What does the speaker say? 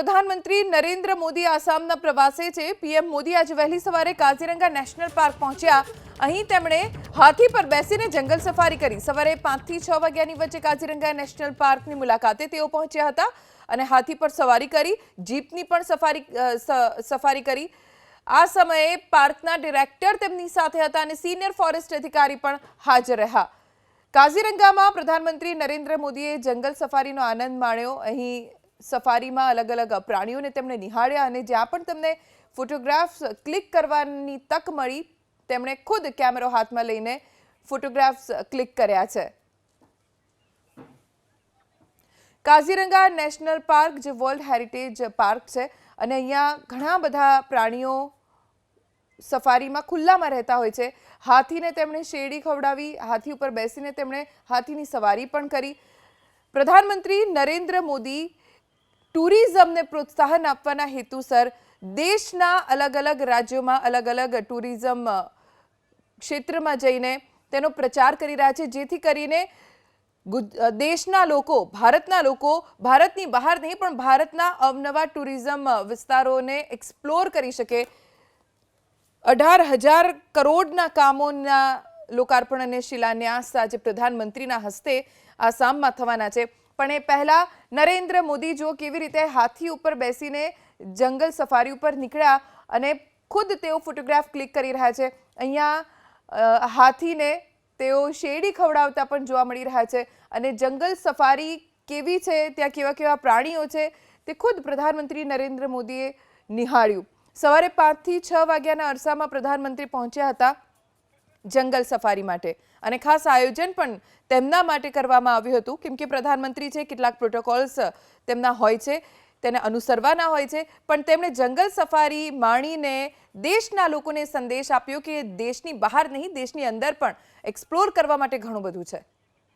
પ્રધાનમંત્રી નરેન્દ્ર મોદી આસામના પ્રવાસે છે. પીએમ મોદી આજે વહેલી સવારે કાઝીરંગા નેશનલ પાર્ક પહોંચ્યા. અહીં તેમણે હાથી પર બેસીને જંગલ સફારી કરી. સવારે પાંચથી છ વાગ્યાની વચ્ચે કાઝીરંગા નેશનલ પાર્કની મુલાકાતે તેઓ પહોંચ્યા હતા અને હાથી પર સવારી કરી, જીપની પણ સફારી સફારી કરી. આ સમયે પાર્કના ડિરેક્ટર તેમની સાથે હતા અને સિનિયર ફોરેસ્ટ અધિકારી પણ હાજર રહ્યા. કાઝીરંગામાં પ્રધાનમંત્રી નરેન્દ્ર મોદીએ જંગલ સફારીનો આનંદ માણ્યો. અહીં સફારીમાં અલગ અલગ પ્રાણીઓને તેમણે નિહાળ્યા અને જ્યાં પણ તેમને ફોટોગ્રાફ્સ ક્લિક કરવાની તક મળી, તેમણે ખુદ કેમેરો હાથમાં લઈને ફોટોગ્રાફ્સ ક્લિક કર્યા છે. કાઝીરંગા નેશનલ પાર્ક જે વર્લ્ડ હેરિટેજ પાર્ક છે અને અહીંયા ઘણા બધા પ્રાણીઓ સફારીમાં ખુલ્લામાં રહેતા હોય છે. હાથીને તેમણે શેરડી ખવડાવી, હાથી ઉપર બેસીને તેમણે હાથીની સવારી પણ કરી. પ્રધાનમંત્રી નરેન્દ્ર મોદી ટુરિઝમને પ્રોત્સાહન આપવાના હેતુસર દેશના અલગ અલગ રાજ્યોમાં અલગ અલગ ટુરિઝમ ક્ષેત્રમાં જઈને તેનો પ્રચાર કરી રહ્યા છે. જેથી કરીને દેશના લોકો, ભારતના લોકો ભારતની બહાર નહીં, પણ ભારતના અવનવા ટુરિઝમ વિસ્તારોને એક્સપ્લોર કરી શકે. અઢાર હજાર કરોડના કામોના લોકાર્પણ અને શિલાન્યાસ આજે પ્રધાનમંત્રીના હસ્તે આસામમાં થવાના છે. પણ એ પહેલા નરેન્દ્ર મોદી જો કેવી રીતે હાથી ઉપર બેસીને જંગલ સફારી ઉપર નીકળ્યા અને ખુદ તેઓ ફોટોગ્રાફ ક્લિક કરી રહ્યા છે, અહીંયા હાથીને તેઓ શેરડી ખવડાવતા પણ જોવા મળી રહ્યા છે. અને જંગલ સફારી કેવી છે, ત્યાં કેવા કેવા પ્રાણીઓ છે, તે ખુદ પ્રધાનમંત્રી નરેન્દ્ર મોદીએ નિહાળ્યું. સવારે પાંચથી છ વાગ્યાના અરસામાં પ્રધાનમંત્રી પહોંચ્યા હતા. જંગલ સફારી માટે. અને ખાસ આયોજન પણ તેમના માટે કરવામાં આવ્યું હતું. કેમ કે પ્રધાનમંત્રી છે, કેટલાક પ્રોટોકોલ્સ તેમના હોય છે, તેને અનુસરવાના હોય છે. પણ તેમણે જંગલ સફારી માણીને દેશના લોકોને સંદેશ આપ્યો કે દેશની બહાર નહીં, દેશની અંદર પણ એક્સપ્લોર કરવા માટે ઘણું બધું છે.